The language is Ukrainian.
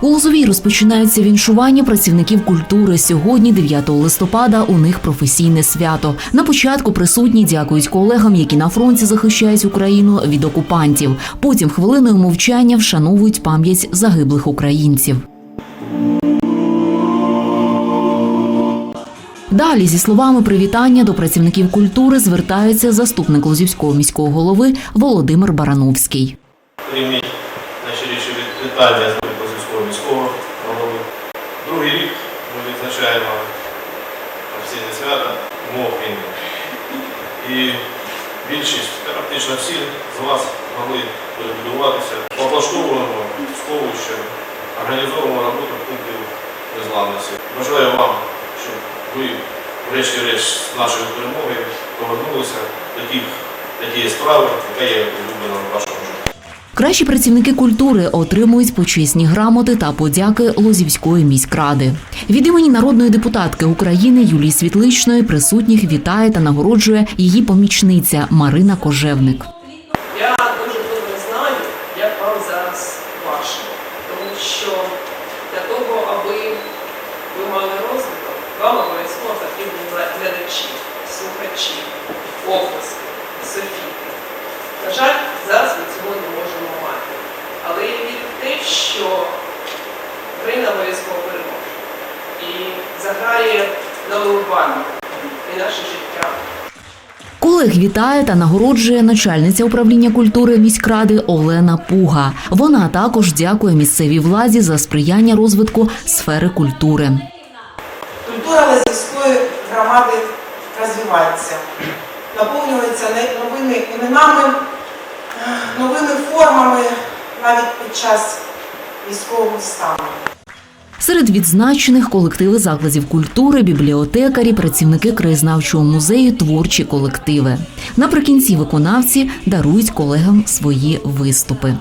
У Лозовій розпочинаються віншування працівників культури. Сьогодні, 9 листопада, у них професійне свято. На початку присутні дякують колегам, які на фронті захищають Україну від окупантів. Потім хвилиною мовчання вшановують пам'ять загиблих українців. Далі зі словами привітання до працівників культури звертається заступник Лозівського міського голови Володимир Барановський. прийміть найщиріші вітання міського голови. Другий рік ми відзначаємо офіційне свято умов війни. І більшість, практично всі з вас могли перебудуватися. Облаштовуємо сховище, організовуємо роботу пунктів незламності. Бажаю вам, щоб ви врешті-решт з нашою перемогою повернулися до тих, до тієї справи, яка є улюблена в вашому житті. Кращі працівники культури отримують почесні грамоти та подяки Лозівської міськради. Від імені народної депутатки України Юлії Світличної присутніх вітає та нагороджує її помічниця Марина Кожевник. Я дуже добре знаю, як вам зараз важко, тому що для того, аби ви мали розвиток, що Україна обов'язково переможе і заграє нову баню і наше життя. Колег вітає та нагороджує начальниця управління культури міськради Олена Пуга. Вона також дякує місцевій владі за сприяння розвитку сфери культури. Культура Лазівської громади розвивається, наповнюється не- новими іменами, новими формами навіть під час військового стану. Серед відзначених колективи закладів культури, бібліотекарі, працівники краєзнавчого музею, творчі колективи. Наприкінці виконавці дарують колегам свої виступи.